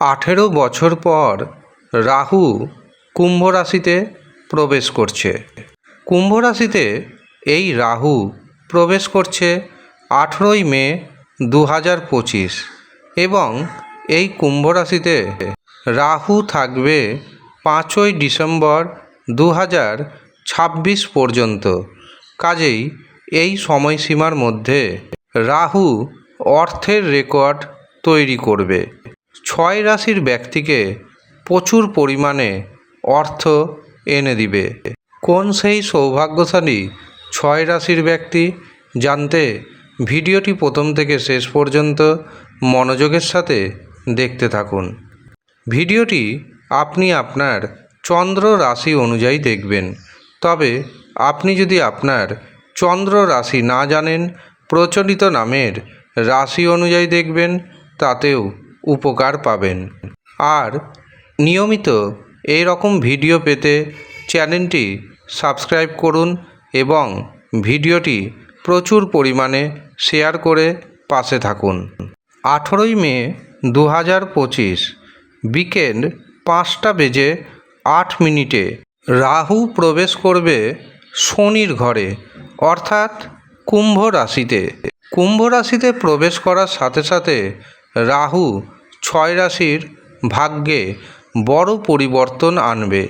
আঠেরো বছর পর রাহু কুম্ভ রাশিতে প্রবেশ করছে। কুম্ভ রাশিতে এই রাহু প্রবেশ করছে আঠেরোই মে দু হাজার পঁচিশ এবং এই কুম্ভ রাশিতে রাহু থাকবে পাঁচই ডিসেম্বর দু হাজার ছাব্বিশ পর্যন্ত। কাজেই এই সময়সীমার মধ্যে রাহু অর্থের রেকর্ড তৈরি করবে। ছয় রাশির ব্যক্তিকে প্রচুর পরিমাণে অর্থ এনে দিবে। কোন সেই সৌভাগ্যশালী ছয় রাশির ব্যক্তি? জানতে ভিডিওটি প্রথম থেকে শেষ পর্যন্ত মনোযোগের সাথে দেখতে থাকুন। ভিডিওটি আপনি আপনার চন্দ্র রাশি অনুযায়ী দেখবেন। তবে আপনি যদি আপনার চন্দ্র রাশি না জানেন, প্রচলিত নামের রাশি অনুযায়ী দেখবেন, তাতেও উপকার পাবেন। আর নিয়মিত এই রকম ভিডিও পেতে চ্যানেলটি সাবস্ক্রাইব করুন এবং ভিডিওটি প্রচুর পরিমাণে শেয়ার করে পাশে থাকুন। আঠেরোই মে দু হাজার পঁচিশ বিকেল পাঁচটা বেজে আট মিনিটে রাহু প্রবেশ করবে শনির ঘরে, অর্থাৎ কুম্ভ রাশিতে। কুম্ভ রাশিতে প্রবেশ করার সাথে সাথে রাহু ছয় রাশির ভাগ্যে বড় পরিবর্তন আনবে।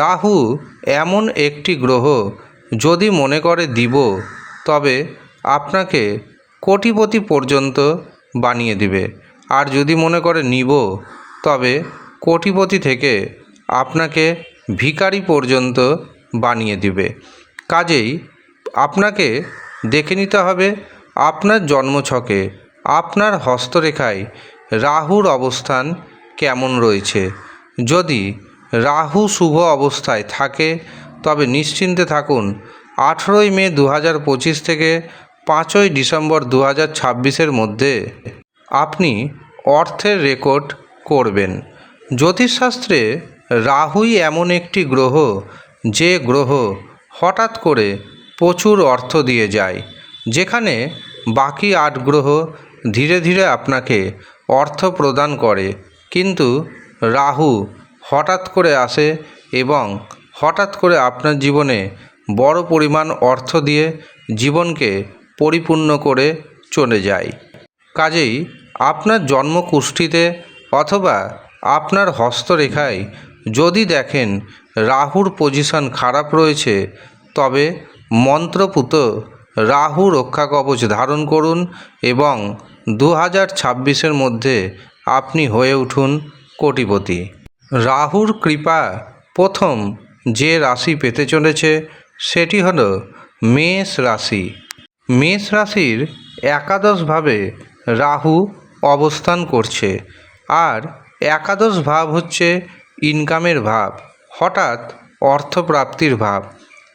রাহু এমন একটি গ্রহ যদি মনে করে দিব, তবে আপনাকে কোটিপতি পর্যন্ত বানিয়ে দিবে। আর যদি মনে করে নিব, তবে কোটিপতি থেকে আপনাকে ভিখারি পর্যন্ত বানিয়ে দিবে। কাজেই আপনাকে দেখে নিতে হবে, আপনার জন্মছকে, আপনার হস্তরেখায় রাহুর অবস্থান কেমন রয়েছে? যদি রাহু শুভ অবস্থায় থাকে, তবে নিশ্চিন্তে থাকুন, আঠেরোই মে দু হাজার পঁচিশ থেকে পাঁচই ডিসেম্বর দু হাজার ছাব্বিশের মধ্যে আপনি অর্থের রেকর্ড করবেন। জ্যোতিষশাস্ত্রে রাহুই এমন একটি গ্রহ, যে গ্রহ হঠাৎ করে প্রচুর অর্থ দিয়ে যায়, যেখানে বাকি আট গ্রহ ধীরে ধীরে আপনাকে অর্থ প্রদান করে। কিন্তু রাহু হঠাৎ করে আসে এবং হঠাৎ করে আপনার জীবনে বড় পরিমাণ অর্থ দিয়ে জীবনকে পরিপূর্ণ করে চলে যায়। কাজেই আপনার জন্মকুষ্ঠিতে অথবা আপনার হস্তরেখায় যদি দেখেন রাহুর পজিশন খারাপ রয়েছে, তবে মন্ত্রপুত রাহু রক্ষা কবচ ধারণ করুন এবং দু হাজার ছাব্বিশের মধ্যে আপনি হয়ে উঠুন কোটিপতি। রাহুর কৃপা প্রথম যে রাশি পেতে চলেছে সেটি হলো মেষ রাশি। মেষ রাশির একাদশভাবে রাহু অবস্থান করছে আর একাদশ ভাব হচ্ছে ইনকামের ভাব, হঠাৎ অর্থপ্রাপ্তির ভাব।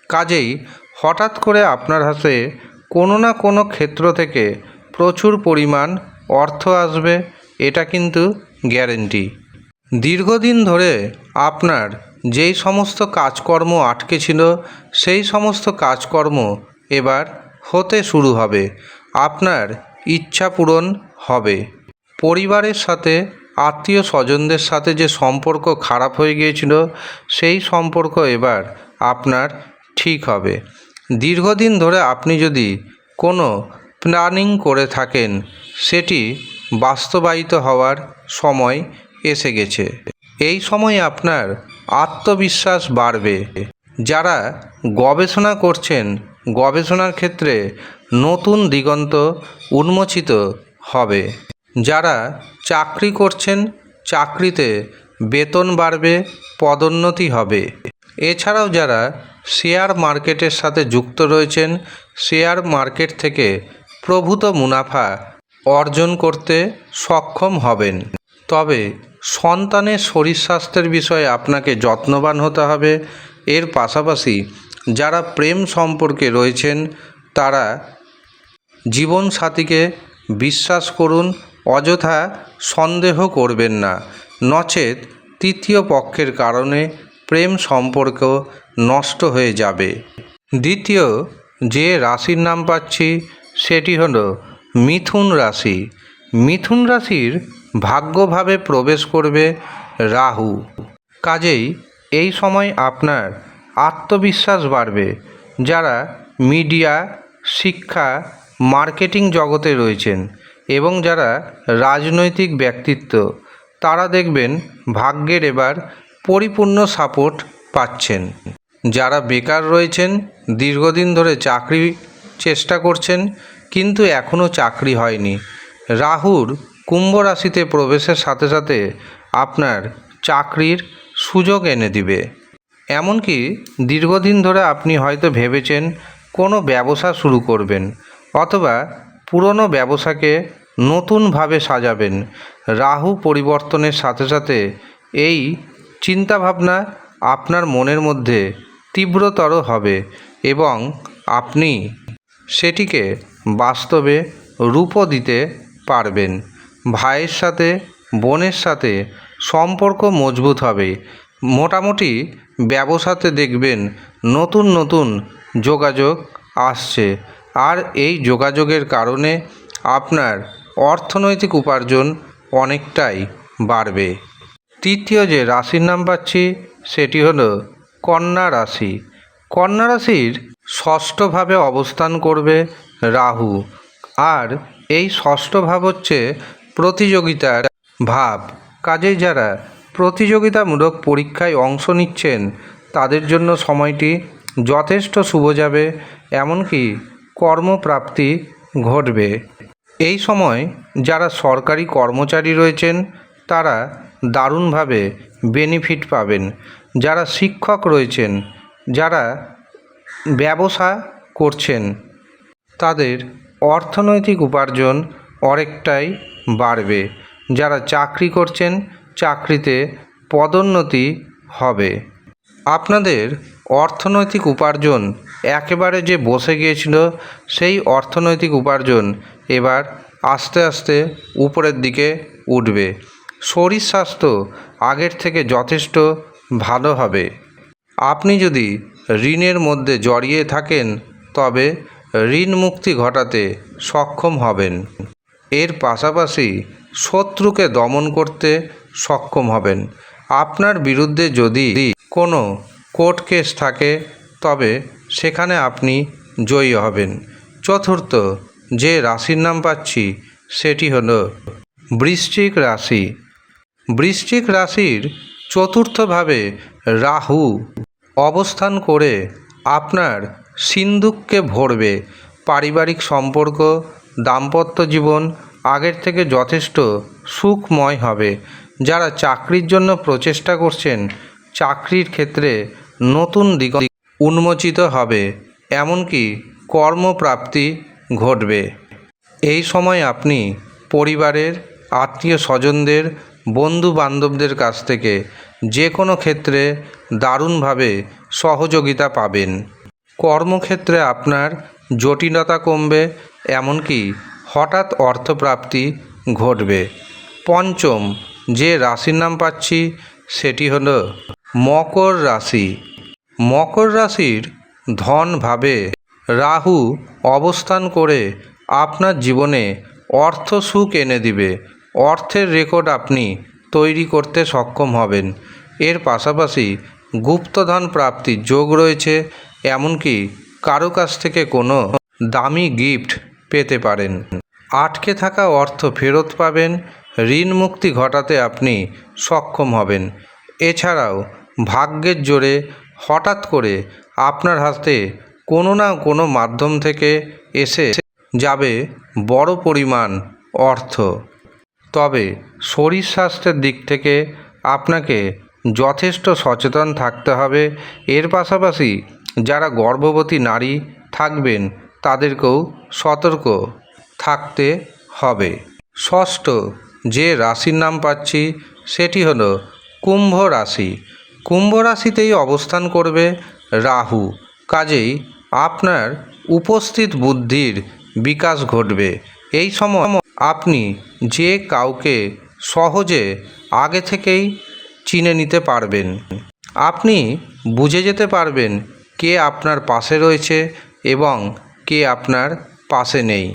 কাজেই হঠাৎ করে আপনার হাতে কোনো না কোনো ক্ষেত্র থেকে প্রচুর পরিমাণ অর্থ আসবে, এটা কিন্তু গ্যারেন্টি। দীর্ঘদিন ধরে আপনার যেই সমস্ত কাজকর্ম আটকে ছিল, সেই সমস্ত কাজকর্ম এবার হতে শুরু হবে, আপনার ইচ্ছা পূরণ হবে। পরিবারের সাথে, আত্মীয় স্বজনদের সাথে যে সম্পর্ক খারাপ হয়ে গিয়েছিল, সেই সম্পর্ক এবার আপনার ঠিক হবে। দীর্ঘদিন ধরে আপনি যদি কোনো প্ল্যানিং করে থাকেন, সেটি বাস্তবায়িত হওয়ার সময় এসে গেছে। এই সময় আপনার আত্মবিশ্বাস বাড়বে। যারা গবেষণা করছেন, গবেষণার ক্ষেত্রে নতুন দিগন্ত উন্মোচিত হবে। যারা চাকরি করছেন, চাকরিতে বেতন বাড়বে, পদোন্নতি হবে। এছাড়াও যারা শেয়ার মার্কেটের সাথে যুক্ত রয়েছেন, শেয়ার মার্কেট থেকে প্রভূত মুনাফা অর্জন করতে সক্ষম হবেন। তবে সন্তানের শরীর স্বাস্থ্যের বিষয়ে আপনাকে যত্নবান হতে হবে। এর পাশাপাশি যারা প্রেম সম্পর্কে রয়েছেন, তারা জীবনসাথীকে বিশ্বাস করুন, অযথা সন্দেহ করবেন না। নচেত তৃতীয় পক্ষের কারণে প্রেম সম্পর্ক নষ্ট হয়ে যাবে। দ্বিতীয়, যে রাশির নাম পাচ্ছি সেটি হল মিথুন রাশি। মিথুন রাশির ভাগ্যভাবে প্রবেশ করবে রাহু। কাজেই এই সময় আপনার আত্মবিশ্বাস বাড়বে। যারা মিডিয়া, শিক্ষা, মার্কেটিং জগতে রয়েছেন এবং যারা রাজনৈতিক ব্যক্তিত্ব, তারা দেখবেন ভাগ্যের এবার পরিপূর্ণ সাপোর্ট পাচ্ছেন। যারা বেকার রয়েছেন, দীর্ঘদিন ধরে চাকরি চেষ্টা করছেন কিন্তু এখনও চাকরি হয়নি। রাহুর কুম্ভ রাশিতে প্রবেশের সাথে সাথে আপনার চাকরির সুযোগ এনে দিবে। এমনকি দীর্ঘদিন ধরে আপনি হয়তো ভেবেছেন কোনো ব্যবসা শুরু করবেন অথবা পুরনো ব্যবসাকে নতুনভাবে সাজাবেন। রাহু পরিবর্তনের সাথে সাথে এই চিন্তাভাবনা আপনার মনের মধ্যে তীব্রতর হবে এবং আপনি সেটিকে বাস্তবে রূপও দিতে পারবেন। ভাইয়ের সাথে, বোনের সাথে সম্পর্ক মজবুত হবে। মোটামুটি ব্যবসাতে দেখবেন নতুন নতুন যোগাযোগ আসছে। আর এই যোগাযোগের কারণে আপনার অর্থনৈতিক উপার্জন অনেকটাই বাড়বে। তৃতীয় যে রাশির নাম পাচ্ছি, সেটি হলো কন্যা রাশি। কন্যা রাশির ষষ্ঠভাবে অবস্থান করবে রাহু। আর এই ষষ্ঠ ভাব হচ্ছে প্রতিযোগিতার ভাব। কাজেই যারা প্রতিযোগিতামূলক পরীক্ষায় অংশ নিচ্ছেন, তাদের জন্য সময়টি যথেষ্ট শুভ যাবে, এমনকি কর্মপ্রাপ্তি ঘটবে। এই সময় যারা সরকারি কর্মচারী রয়েছেন, তারা দারুণভাবে বেনিফিট পাবেন। যারা শিক্ষক রয়েছেন, যারা ব্যবসা করছেন তাদের অর্থনৈতিক উপার্জন অনেকটাই বাড়বে। যারা চাকরি করছেন, চাকরিতে পদোন্নতি হবে। আপনাদের অর্থনৈতিক উপার্জন একেবারে যে বসে গিয়েছিল, সেই অর্থনৈতিক উপার্জন এবার আস্তে আস্তে উপরের দিকে উঠবে। শরীর স্বাস্থ্য আগের থেকে যথেষ্ট ভালো হবে। আপনি যদি ঋণের মধ্যে জড়িয়ে থাকেন, তবে ঋণ মুক্তি ঘটাতে সক্ষম হবেন। এর পাশাপাশি শত্রুকে দমন করতে সক্ষম হবেন। আপনার বিরুদ্ধে যদি কোনো কোর্ট কেস থাকে, তবে সেখানে আপনি জয়ী হবেন। চতুর্থ যে রাশির নাম পাচ্ছি, সেটি হলো বৃশ্চিক রাশি। বৃশ্চিক রাশির চতুর্থভাবে রাহু অবস্থান করে আপনার সিন্দুককে ভরবে। পারিবারিক সম্পর্ক, দাম্পত্য জীবন আগের থেকে যথেষ্ট সুখময় হবে। যারা চাকরির জন্য প্রচেষ্টা করছেন, চাকরির ক্ষেত্রে নতুন দিগ উন্মোচিত হবে। এমনকি কর্মপ্রাপ্তি ঘটবে। এই সময় আপনি পরিবারের আত্মীয় স্বজনদের বন্ধু বান্ধবদের কাছ থেকে যে কোনো ক্ষেত্রে দারুণভাবে সহযোগিতা পাবেন। কর্মক্ষেত্রে আপনার জটিলতা কমবে, এমনকি হঠাৎ অর্থপ্রাপ্তি ঘটবে। পঞ্চম, যে রাশির নাম পাচ্ছি, সেটি হল মকর রাশি। মকর রাশির ধন ভাবে রাহু অবস্থান করে আপনার জীবনে অর্থ সুখ এনে দিবে। অর্থের রেকর্ড আপনি তৈরি করতে সক্ষম হবেন। এর পাশাপাশি গুপ্তধন প্রাপ্তির যোগ রয়েছে। এমনকি কারও কাছ থেকে কোনো দামি গিফট পেতে পারেন। আটকে থাকা অর্থ ফেরত পাবেন, ঋণ মুক্তি ঘটাতে আপনি সক্ষম হবেন। এছাড়াও, ভাগ্যের জোরে হঠাৎ করে আপনার হাতে কোনো না কোনো মাধ্যম থেকে এসে যাবে বড় পরিমাণ অর্থ। তবে শরীর স্বাস্থ্যের দিক থেকে আপনাকে যথেষ্ট সচেতন থাকতে হবে। এর পাশাপাশি যারা গর্ভবতী নারী থাকবেন তাদেরকেও সতর্ক থাকতে হবে। ষষ্ঠ যে রাশির নাম পাচ্ছি সেটি হলো কুম্ভ রাশি। কুম্ভ রাশিতেই অবস্থান করবে রাহু। কাজেই আপনার উপস্থিত বুদ্ধির বিকাশ ঘটবে। এই সময় আপনি যে কাউকে সহজে আগে থেকেই চিনে নিতে পারবেন। আপনি বুঝে যেতে পারবেন কে আপনার পাশে রয়েছে এবং কে আপনার পাশে নেই।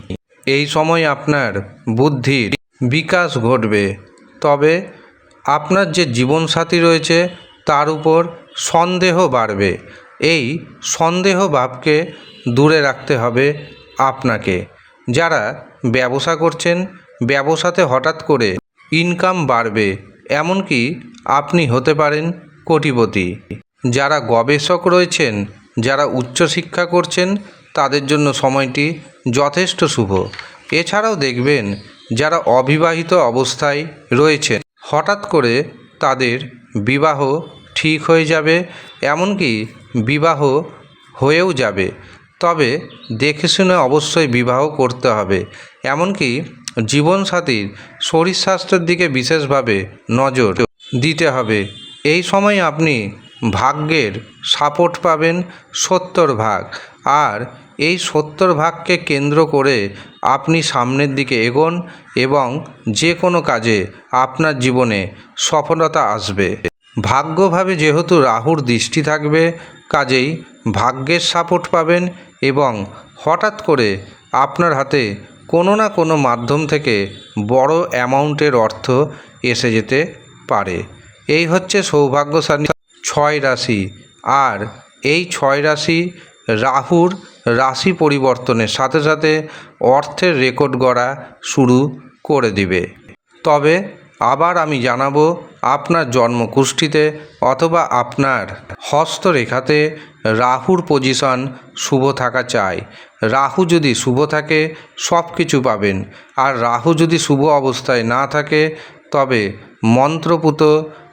এই সময় আপনার বুদ্ধির বিকাশ ঘটবে। তবে আপনার যে জীবনসাথী রয়েছে, তার উপর সন্দেহ বাড়বে। এই সন্দেহ ভাবকে দূরে রাখতে হবে আপনাকে। যারা ব্যবসা করছেন, ব্যবসাতে হঠাৎ করে ইনকাম বাড়বে, এমনকি আপনি হতে পারেন কোটিপতি। যারা গবেষক রয়েছেন যারা উচ্চশিক্ষা করছেন, তাদের জন্য সময়টি যথেষ্ট শুভ। এছাড়াও দেখবেন, যারা অবিবাহিত অবস্থায় রয়েছেন, হঠাৎ করে তাদের বিবাহ ঠিক হয়ে যাবে, এমনকি বিবাহ হয়েও যাবে। তবে দেখে শুনে অবশ্যই বিবাহ করতে হবে। এমনকি জীবনসাথীর শরীর স্বাস্থ্যের দিকে বিশেষভাবে নজর দিতে হবে। এই সময় আপনি ভাগ্যের সাপোর্ট পাবেন সত্তর ভাগ। আর এই সত্তর ভাগকে কেন্দ্র করে আপনি সামনের দিকে এগোন এবং যে কোনো কাজে আপনার জীবনে সফলতা আসবে। ভাগ্যভাবে যেহেতু রাহুর দৃষ্টি থাকবে, কাজেই ভাগ্যের সাপোর্ট পাবেন এবং হঠাৎ করে আপনার হাতে কোনো না কোনো মাধ্যম থেকে বড় অ্যামাউন্টের অর্থ এসে যেতে পারে। এই হচ্ছে সৌভাগ্যশালী ছয় রাশি। আর এই ছয় রাশি রাহুর রাশি পরিবর্তনের সাথে সাথে অর্থের রেকর্ড গড়া শুরু করে দিবে। তবে আবার আমি জানাব আপনার জন্মকুষ্ঠিতে অথবা আপনার হস্তরেখাতে রাহুর পজিশন শুভ থাকা চাই। রাহু যদি শুভ থাকে সব কিছু পাবেন। আর রাহু যদি শুভ অবস্থায় না থাকে, তবে মন্ত্রপুত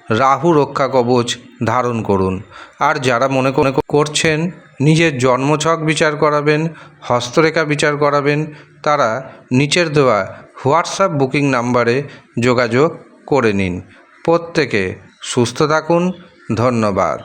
রাহু রক্ষা কবচ ধারণ করুন। আর যারা মনে করে করছেন, নিজের জন্মছক বিচার করাবেন, হস্তরেখা বিচার করাবেন, তারা নিচের দেওয়া হোয়াটসঅ্যাপ বুকিং নাম্বারে যোগাযোগ করে নিন। প্রত্যেকে সুস্থ থাকুন। ধন্যবাদ।